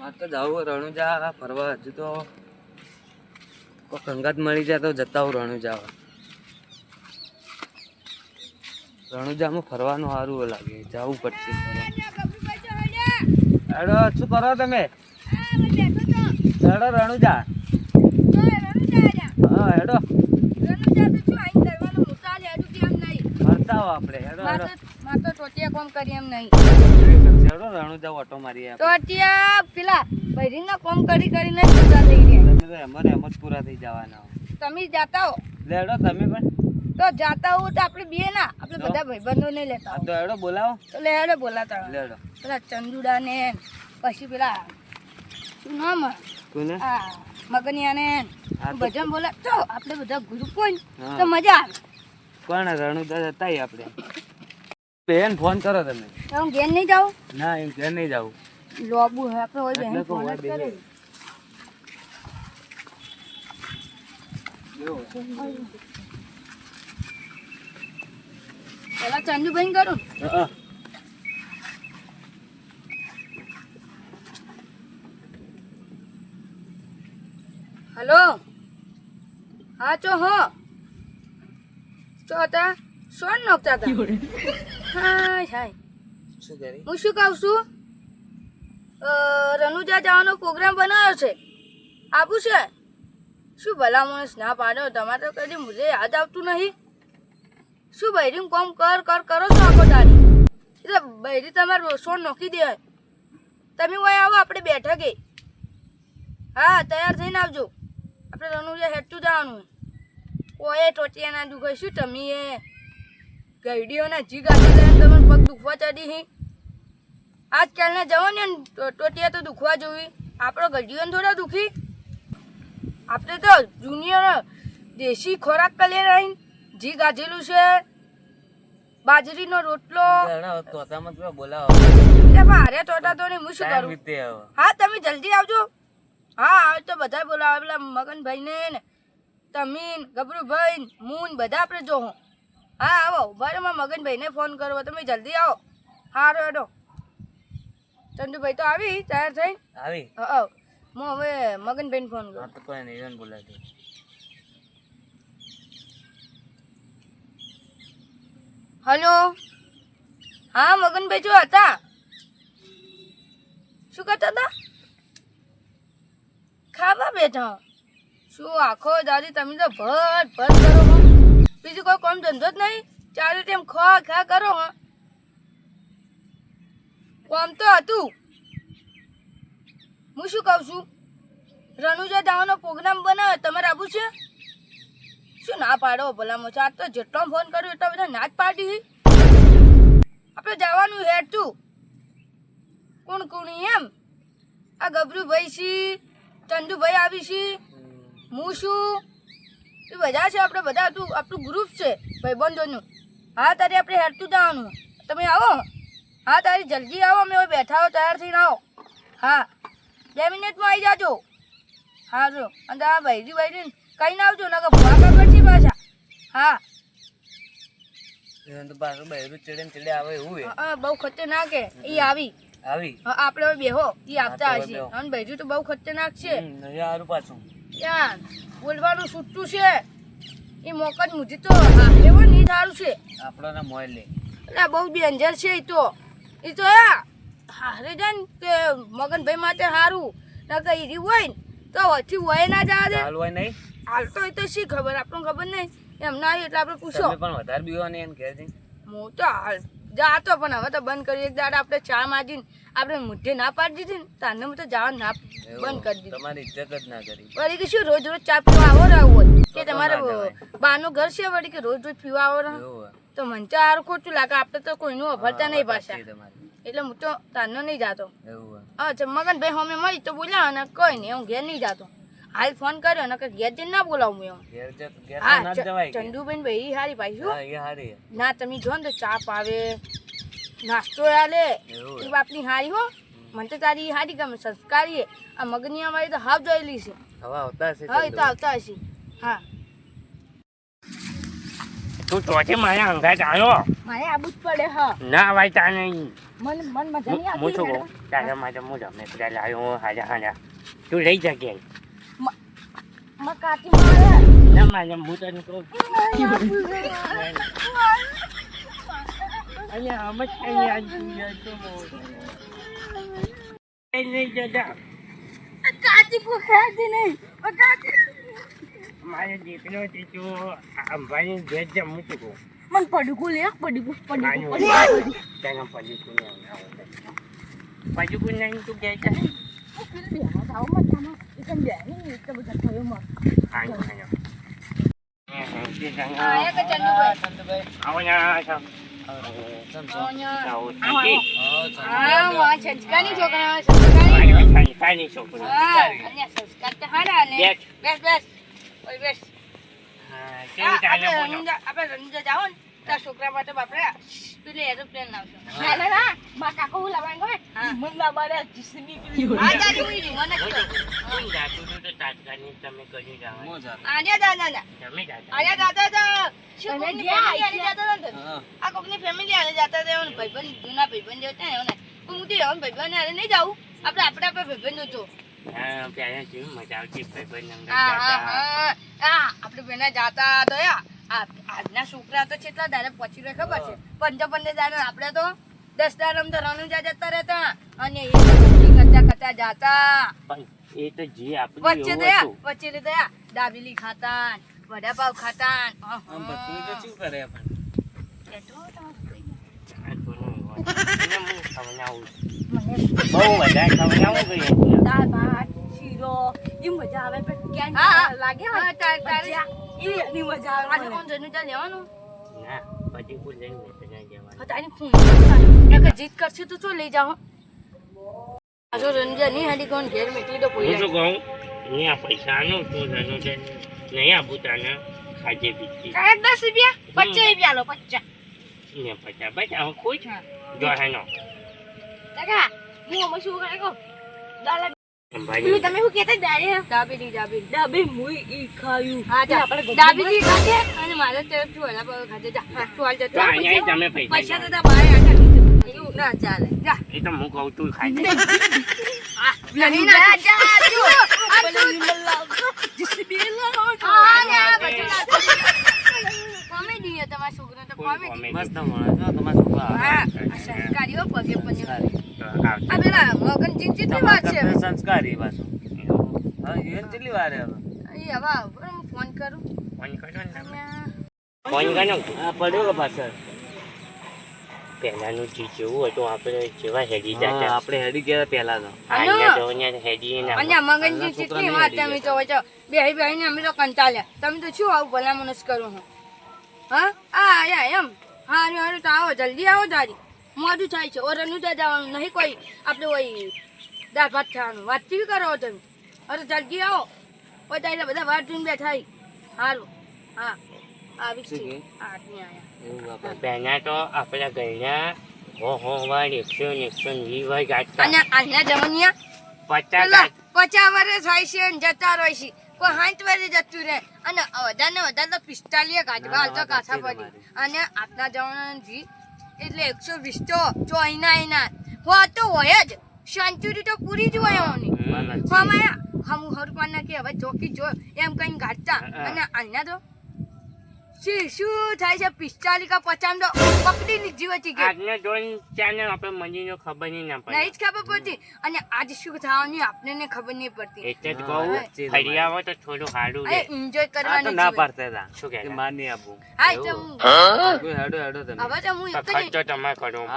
મારે તો જવું રણુજા ફરવા. હજુ તો કોઈ કંગાત મળી જાય તો જતા હું રણુજા રણુજામાં ફરવાનું સારું લાગે. જવું પડશે હેડો શું કરો તમે? હેડો રણુજા. હા હેડો. આપણે. હેડો હેડો. હેડો રણુજા ઓટો મારીએ આપણે. કોમ કરી કરીને પૂરા થઈ ગયા. તમે તો એમ એમ જ પૂરા થઈ જવાના. તમે જાતા હો. લે તમે પણ. તો જાતા હો તો આપણે બે ના આપણે બધા ભાઈબંધો ને લેતા તો હેડો બોલાવો. તો લે બોલાતા લે પેલા ચંદુડા ને પછી પેલા શું નામ કોને મગનિયા ને ભજન બોલા તો આપણે બધા ગ્રુપ હોય તો મજા આવે. પણ રણુજા હતા આપણે. બેન ફોન કરો તમે. હું ઘેર નહીં જાઉં? ના એમ ઘેર નહીં જાઉં. લોબુ હે આપણે હોય બેન ફોન જ કરે. પેલા ચંદુભાઈ કરું? હા હલો? હા ચો હો. ચો હતા સોન નોખતા હતા. હાય હાય. શું કરી હું શું કહું છું? રનુજા જવાનો પ્રોગ્રામ બનાવ્યો છે. આપું છે? શું ભલા માણસ ના પાડ્યો તમારે તો કદી મુજે યાદ આવતું નહીં. શું બૈરી કોમ કર કર કરો છો આખો તારી એટલે બૈરી તમારે સોન નોખી દે. તમે હોય આવો આપણે બેઠા ગઈ હા તૈયાર થઈને આવજો. આપણે રનુજા હેઠું જવાનું. ઓએ ટોટિયા ના દુખાય શું તમે એ ગઈડીઓના જી ગાડી લઈને તમને પગ દુખવા ચડી હી. આજકાલના જવાને ને ટોટિયા તો દુખવા જોવી. આપણો ગઢીઓને થોડા દુખી. આપણે તો જુનિયર દેશી ખોરાક કરી રહીને જી ગાજેલું છે બાજરીનો રોટલો. બોલાવો. મારે ટોટા તો નહીં હું શું કરું? હા તમે જલ્દી આવજો. હા આવે તો બધા બોલાવે. પેલા મગનભાઈ ને તમીન ગબરુભાઈ મૂન બધા આપણે જોહો હા આવો બરાબર મગનભાઈને ફોન કરો તમે જલ્દી આવો. સારો એડો ચંદુભાઈ તો આવી તૈયાર થઈ આવી. હા હું. હવે મગનભાઈને ફોન કરું. તો કોઈ નહીં બોલાવી હલો? હા મગનભાઈ જો હતા. શું કરતા હતા? ખાવા બેઠા. શું આખો દાદી તમે તો ભર ભર કરો બીજું કોઈ કામ ધંધો જ નહીં. ચારે ટાઈમ ખા ખા કરો, હા. કામ તો હતું. હું શું કહું છું? રણુજા દાવાનો પ્રોગ્રામ બનાવે, તમારે આવું છે? શું ના પાડો ભલામાં ચાર તો જેટલો ફોન કર્યો, એટલા બધા ના જ પાડી. આપણે જવાનું હેડ તું. કોણ, કોણી એમ? આ ગબરુભાઈ છી, ચંદુભાઈ આવી છી. હું છું એ બધા છે આપણે બધા તું આપણું ગ્રુપ છે ભાઈબંધોનું. હા તારે આપણે હેરતું જવાનું. તમે આવો. હા તારી જલ્દી આવો અમે બેઠા હો તૈયાર થઈને આવો. હા બે મિનિટમાં આવી જાજો. હા જો અને આ ભાઈજી ભાઈજી કઈ ના આવજો નકર ભાગા કાગળ પાછા. હા. તો પાછું બહેરું ચડે ને ચડે આવે એવું હા, બહુ ખતરનાક હે. એ આવી. આવી? હા, આપણે બેહો. એ આપતા હા, હશે. અને ભાઈજી તો બહુ ખતરનાક છે. નહીં હારું પાછું. યાર બોલવાનું છૂટું છે. એ મોકજ મુજી તો એવો નહીં સારું છે. આપણને મોય લે. એટલે બહુ ડેન્જર છે એ તો. એ તો હારે જાય ને કે મગનભાઈ માટે સારું નકર ઈરી હોય ને તો વચ્ચે હોય ના જવા દે હોય નહીં? હાલ તો એ તો શી ખબર? આપણને ખબર નહીં. એમ ના એટલે આપણે પૂછો. પણ વધારે બીવાની એને કહે છે. હું તો હાલ જાતો પણ હવે તો બંધ કરી એક દાડા આપણે ચા માજીને આપણે મુઠ્ઠી ના પાડી દીધી ને તાને હું તો જવા ના બંધ કરી દીધું. તમારી ઇજ્જત જ ના કરી. વળી કે શું રોજ રોજ ચા પીવા આવો રહો હોય કે તમારે બાનું ઘર છે વળી કે રોજ રોજ પીવા આવો રહ્યો તો મને તો આર ખોટું લાગે આપણે તો કોઈનું અભરતા નહીં પાછા. એટલે હું તો તાનો નહીં જાતો. અચ્છા હે. મગનભાઈ હમે મળી તો બોલ્યા અને કોઈ નહીં હું ઘેર નહીં જાતો. હાલ ફોન કર્યો ને ઘેર જઈને ના બોલાવું એમ. ઘેર જ- ઘેર ના જવાય ચંદુબેન ભાઈ હારી પાછી હા, એ હારી. ના તમે જો ને તો ચા પાવે નાસ્તો આલે. એ બાપની હારી હો. મને તો તારી હારી ગમે સંસ્કારી આ મગની અમારી તો હાફ જોયેલી છે. હવે આવતા હશે હા એ તો આવતા હશે. હા. તું ચોથી મારા અંગાત આવ્યો? મારે આબુ જ પડે હા. ના ભાઈ તા નહીં. મન મન મજા નહીં હું છું તારા માટે હું રમે પેલા લાવ્યો હાજા હાજા તું લઈ જા કે માં કાચી મારે ના મારે હું તને કહું અને આમ જ કઈ યાદ જોઈએ તો કઈ નહીં જતા કાચી કો ખાતી નહીં માં કાચી મારે દીકરો છે તો અંબાની ઘેર જમું છું કહું મન પડીકું લે પડીકું પડીકું આનું પડીકું તને પજુકું નહીં આવું પજુકું નહીં તું ઘેર જા આયા ચંદુભાઈ આવો આવો આવો સંસ્કારની છોકરા સંસ્કારની મારી ચાલે આપણે બોલો? રણુજા આપણે રણુજા જાઓ ને ત્યાં છોકરા માટે બાપરે પેલી એરોપ્લેન લાવશો કાકો લાવવાનું મન તમે કરી જાઓ. આજા દાદા ના તમે જાતા. આજા દાદા તા શું કોકની ગયા, family જાતા હતા આ કોકની ફેમિલી હારે જાતા હતા એમને ભાઈબંધ જૂના ભાઈબંધ જે હતા ને હું તો એવા ભાઈબંધ હારે નહીં જાઉં. આપણે આપણે આપણે ભાઈબંધો છો. હા, પહેલા કેવી મજા ભાઈબંધ અંગત હા હા જાતા. તો આજના છોકરા તો કેટલા દાડે પહોંચી ખબર છે? પંદર પંદર દાડે આપડે તો દસ દાડે તો રણુજા જતા રહેતા અને એ કરતા કરતા જાતા. પણ એ તો જે આપણે વચ્ચે દયા વચ્ચે દયા. દાબેલી ખાતા વડાપાવ ખાતા આ કોનું તો શું કરે પણ? મજા આવે તારી ખૂન જીત કરશે તો ચો લઈ જાઓ. આજો રંજા નહીં હાડી કોણ ઘેર મેકલી તો હું પોઈ શું કહું? અહીંયા નો તું નાનું છે. નહીં આપું તને ખાજે પીધી કાંઈક દસ રૂપિયા પચાસ રૂપિયા લો પચાસ ને પચાસ પચાસ હું ખુશ? હા. જો હેનો. કાકા હું અમે શું કરે કહું? દાલા પેલું તમે શું કહેતા? દાબેલી દાબેલી. ડાબે મુઈ ઈ ખાયું. હા આપણે દાબેલી અને મારે જા તું તો જતો અહીંયા તમે પૈસા પૈસા તો એવું ના ચાલે. જા. એ હું કહું તું ખાજે નહીં. ના જા તું આ તું હા ને કોમેડી તમારા છોકરો તો કોઈ કોમેડી comedy. હા સંસ્કારીઓ પગે પગે. આ પેલા મગન ચીચી વાત છે. સંસ્કારી પાછું હા એ કેટલી વાર હવે? એ હવે હું ફોન કરું. ફોન કરો ને? તમે. અહીંયા ફોન કરો ને. આ પડ્યો પાછળ? પહેલાનું જે જેવું હતું આપણે જેવા હેડી જતા. આપણે હેડી ગયા પેલા તો અહીંયા તો અહીંયા હેડી ના અને મગનજી કેટલી વાત તમે તો વચ્ચે બેહી બેહીને અમે તો કંટાળ્યા. તમે તો શું આવું ભલામણ જ કરું હું હા? આ આયા એમ? હારું હારું તો આવો જલ્દી આવો દાદી મોડું થાય છે. ઓરનું ત્યાં જવાનું. નહીં કોઈ આપણે ઓય દાળ ભાત ખાવાનું. વાતચીત કરો તમે? અરે જલ્દી આવો. ઓય તારે બધા વાત જોઈને બેઠા સારું હા. આવી છે. કે? હા આટલી આયા. એવું બાપા. પહેલા તો આપણા ઘરના હો હો વાર એકસો ને એકસો વીસ વાર ગાંઠતા અને આજના જમાનિયા પચાસ પચાસ વર્ષ હોય છે જતા રહે છે. કોઈ સાઠ વર્ષે જતું રહે. અને વધારે ને વધારે તો પિસ્તાલીસ કાઢવા હાલ તો હા, વાત કાથા સાચી પડી અને આજના જમાનાના એટલે એકસો વીસ તો ચોઈના એના હો તો હોય જ. સેન્ચુરી તો પૂરી જ હોય હમ. હમ હરપાના કે હવે જોકી જો એમ કઈ ગાઢતા અને આજના તો શું શું થાય છે પિસ્તાલીકા પચામ તો પકડી લીધી હતી કે. આજને જોઈને ચાને આપણે મંદિરનો ખબર નહીં ના પડે નહીં જ ખબર પડતી. અને આજ શું થવાની આપણને ખબર નહીં પડતી. એટલે જ કહું ફરી આવો તો થોડું હાડું અરે એન્જોય કરવાનું તો ના. પાડતા હતા. શું કે? માર નહીં આપવું હા, તો હું- હેડો હેડો તમે. હવે તો હું એક જ તો પૈસા હું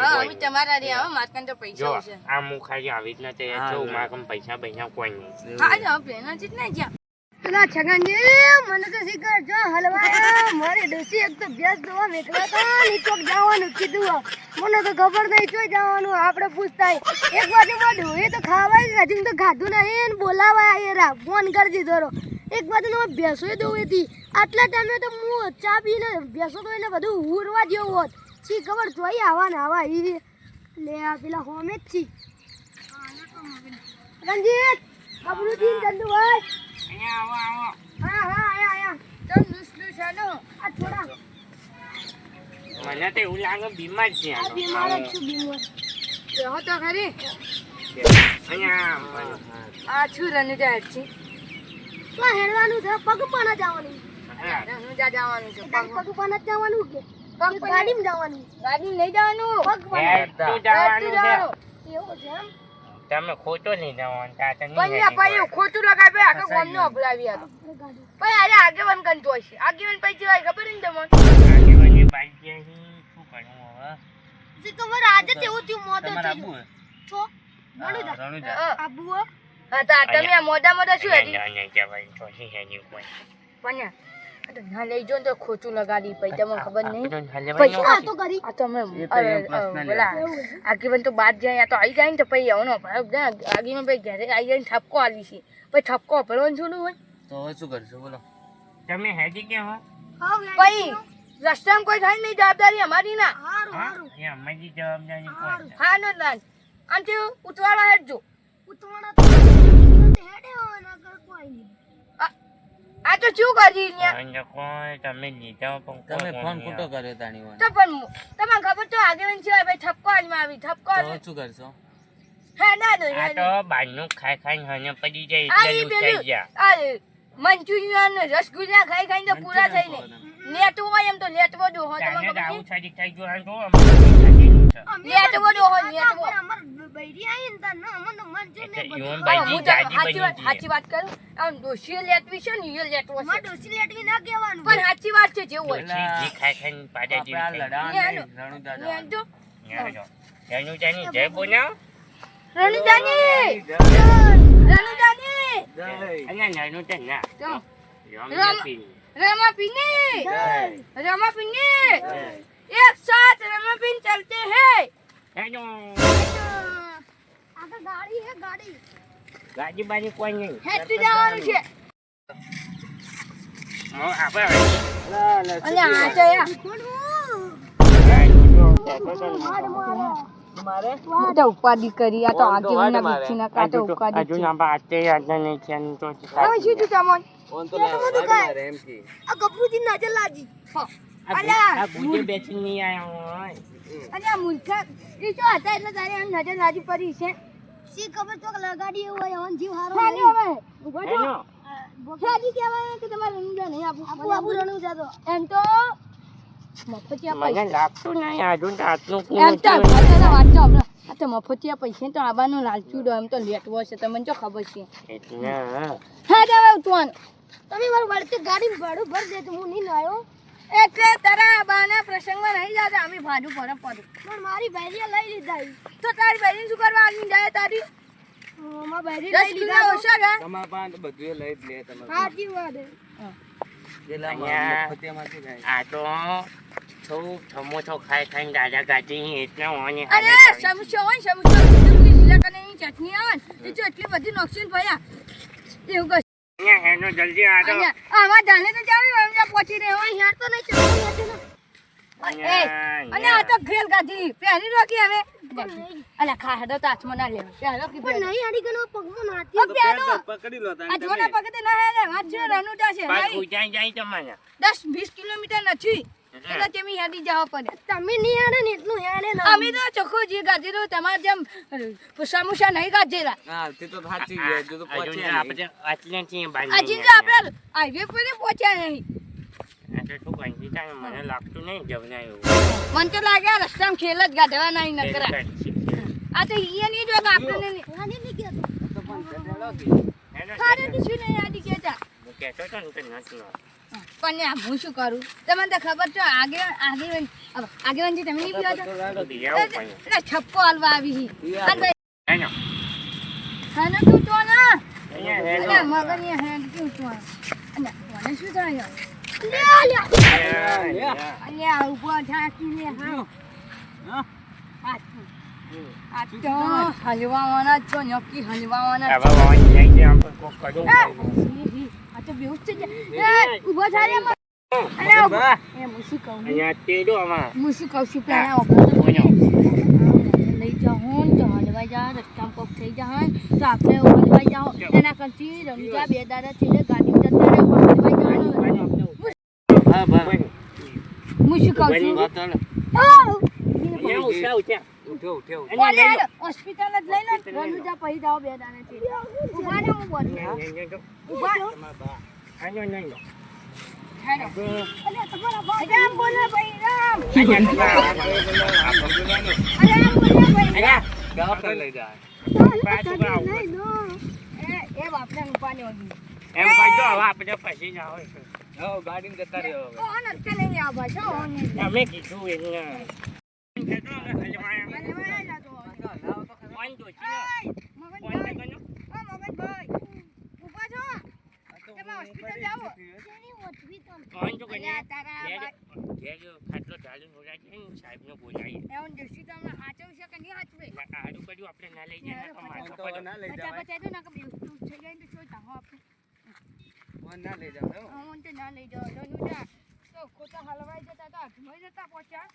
હા, હું તમારા રે આવો મારા કાન તો પૈસા છે આ હું ખાલી આવી જ નથી હા, જો હા. મારા પૈસા પૈસા કોઈ નહીં. હા જો પ્લેન જ ના જ્યાં. પેલા છગનજી, મને તો શીખર જો હલવા મારી ડોસી એક તો ભેંસ દોવા મેકલા હતા ને ચોક જવાનું કીધું. મને તો ખબર નહીં ચોય જવાનું, આપણે પૂછતા. એક બાજુ માં ડોહી તો ખાવાય હજુ તો ખાધું નહીં ને બોલાવાય એ રા ફોન કરી દીધો રો. એક બાજુ નો ભેંસો દોવી હતી. આટલા ટાઈમે તો હું ચા પીને, ભેંસો તો એટલે બધું ઉરવા જેવું હોત. શી ખબર, જોઈ આવા ને આવા. ઈ લે આ પેલા હોમે જ છી. રંજીત અબરુજી ચંદુભાઈ અહીંયા આવો આવો. હા હા આયા આયા. તમ નુસલું છે નો આ થોડા. મને તો એવું લાગે બીમાર છે આ. બીમાર જ છું બીમાર. બેહો તો ખરી અહીંયા. આ છું રનુજા હેઠી તો હેડવાનું છે પગ પણ જવાનું. હા. રનુજા જવાનું છે પગ પગ પણ જ જવાનું કે? પગ ગાડીમાં જવાનું. ગાડી લઈ જવાનું. પગ પણ જવાનું. છે એવું છે એમ? તમે ખોટો નહીં જવાનું તાતા નહીં પણ ભાઈ ખોટું. લગાવે આખા ગામને અભડાવી હતો આપણે ગાડી ભાઈ અરે આગેવાન કંટો છે આગેવાન પછી હોય ખબર ને તમને? આગેવાની બાઈક છે, શું કરવું હવે? જે તમારે આજે તેવું એવું થયું મોદો તમારે થયું. છો? રણુજા. આબુ હા, તા તમે આ મોઢા મોઢા શું ના, હતી ના, ના, જવાય હેડી કોઈ. પણ ના લઈ જો ને તો ખોચું લગાડી પછી તમને ખબર નહીં. પછી આ તો કરી. આ તો આગેવાન બાદ જાય આ તો આવી જાય ને તો પછી આવનો આગેવાન પછી ઘરે આવી જાય ને ઠપકો આલી છે. પછી ઠપકો ભરવાનું શું હોય. તો હવે શું કરશું બોલો. તમે હેડી કે હો? પછી રસ્તામાં કોઈ થાય નહીં જવાબદારી અમારી ના. અમારી જવાબદારી હા નો. ના આમ ઉતવાળા હેઠજો. ઉતવાણા હેડે હવે નકર કોઈ નહીં. આ તો શું કરી અહીંયા કોઈ તમે નીચા પણ તમે ફોન ખોટો કર્યો તાણી વાન. તો પણ તમને ખબર તો આગેવાન છે ભાઈ ઠપકો આલમાં આવી ઠપકો તો શું કરશો? હા ના નો આ તો બહારનું ખાઈ ખાઈ હને પડી જાય એટલે ઈ જા આ મંચુરિયન રસગુલ્લા ખાઈ ખાઈને તો પૂરા થઈને લેટવો હોય એમ તો લેટવો જો હો તમને ખબર આવું સાડી થઈ ગયું તો સાચી વાત કરું? આમ ડોશી લેટવી છે ને ના કહેવાનું. પણ સાચી વાત છે જે હોય. છે રમા પીને! રમા પીને! रमापिनी જય. एक साथ रमापिन चलते हैं હેલો. આ તો ગાડી હે ગાડી ગાડી બાજી કોઈ નહીં હેઠી જવાનું છે હો, આપણે લા, લા, અને આ છે યા. મારે આ તો ઉપાધિ કરી આ તો ફોન તો આગેવાના વાડ મારે. બીચીના કા તો ઉપાધિ હજુ છે ના બાતે યાદ નહીં છે અને તો હવે શું થયું તમોન ફોન તો લા- વાડ મારે એમ કે. આ ગભરુજી નજર લાગી હો. આ ગુજે બેસી નહીં આયા હોય. અને આ મૂર્ખા! એ જો હતા એટલે તારે એમ નજર લાજી પડી છે? સી ખબર તો કે લગાડી એવું હોય જીવ હારો ખાલી હવે. ઊભો છો હેલો. ખેજી કહેવાય કે તમારે રમજા નહીં આપું. આબુ આબુ રણું જાતો એમ તો મફતિયા પૈસા. મને લાગતું નહીં તો આટલું એમ તો વાંચો આપણે આ તો મફતિયા પૈસા તો આવવાનું લાલચું ડો એમ તો લેટવો છે. તમને જો ખબર છે. હા. તો હવે તું તમે મારું વળતે ગાડી ભાડું ભર દે તો હું નહીં આવ્યો એટલે તારા બાના પ્રસંગમાં નહીં જાતા અમે ભાડું ભરે પડું. પણ મારી બૈરીએ લઈ લીધા તો તારી બહેરી શું કરવા આવી જાય તારી? અ, મારી લઈ લીધા ઓછા ગયા તમારા પાસે બધું લઈ જ લે તમે સાચી વાત. આ તો છો સમોસો ખાઈ ખાઈને દાદા ગાજી એટલે ઓને અરે સમસ્યા હોય ને સમસ્યા લીલા ચટણી આવે ને એટલી બધી નોકસીન ભયા એવું હેનો જલ્દી આ તો. આવા જાણે તો જાવે એમને પહોંચી રહ્યો યાર તો નહીં ચાલે નથી ને. અને આ તો ઘેલ ગાધી પહેરી રોકી હવે. અલા ખા હેડો તો આચમો ના લેવો. પહેરો કે પણ નહીં આડી ગનો પગમો નાતી તો પહેરો. પકડી લો તાણી આચમો ના પકડે ના હે વાત છે રનુ જાશે ભાઈ. ઉજાઈ જાય તમારે. દસ વીસ કિલોમીટર નથી. એટલે તમે હેડી જાવ પડે તમે નહીં આને ને એટલું હેડે ને. અમે તો ચોખ્ખું જે ગાજેલું તમારે જેમ સમોસા નહીં ગાજેલા. હા તે તો સાચી છે જો તો પહોંચ્યા આટલે આપણે આટલેથી આજી તો આપણે? હાઈવે પર પહોંચ્યા નહીં. મને લાગતું નહીં જવના એવું. મને તો લાગે રસ્તામાં ખેલ જ ગાઢવા નહીં નકરા. આ તો ઈએ નહીં જો આપણે નહીં. તો? પણ ચઢાડો કે. ખાડે સારું શું નહીં આડી કહેતા હું કહેતો હતો ને નથી પણ આ હું શું કરું? તમને તો ખબર છે આગે આગેવાન તમે નહીં પીવા તો છપ્પો હલવા આવી હી. હેનો તું તો ના? અને તું અને મને શું થાય યા. અને આ ઊભો થાકીને હા. હા? તો હલવાવાના છો નક્કી હલવાવાના તો બેહોશ થઈ જાય. એ, ઊભો થા રે એમાં. અને આ ઊભો. બા. એ, હું કહું? અહીંયા તેડો આમાં. હું કહું છું પેલા ઊભો તો બોલો. લઈ જાઓ ને તો હલવાઈ જા રસ્તામાં કોક થઈ જાય તો આપણે હલવાઈ જાઓ એના કરતી રમજા બે દાડા છે ગાડી જતા રહે હલવાઈ કહું છું? બોલે હેડો, હોસ્પિટલ જ લઈ લો રનુજા પહી જાવ બે દાને છે. ઊભા ને હું બોલ ઊભા તમારા ભાઈ રામ બોલે ભાઈ રામ અરે રામ બોલે ભાઈ. રામ. દવાખાને લઈ જાય એ એ બાપને ઉપાને ઓડી એમ કહેજો હવે આપણે પછી જ આવે છે હો જતા રહ્યો હવે. ઓન અત્યારે નહીં આવા છો. ઓન નહીં. તમે કીધું એટલે એમ તો કહીએ ઘેર ખાટલો ચાલુ બોલાય હલવાઈ જતા તો પહોંચ્યા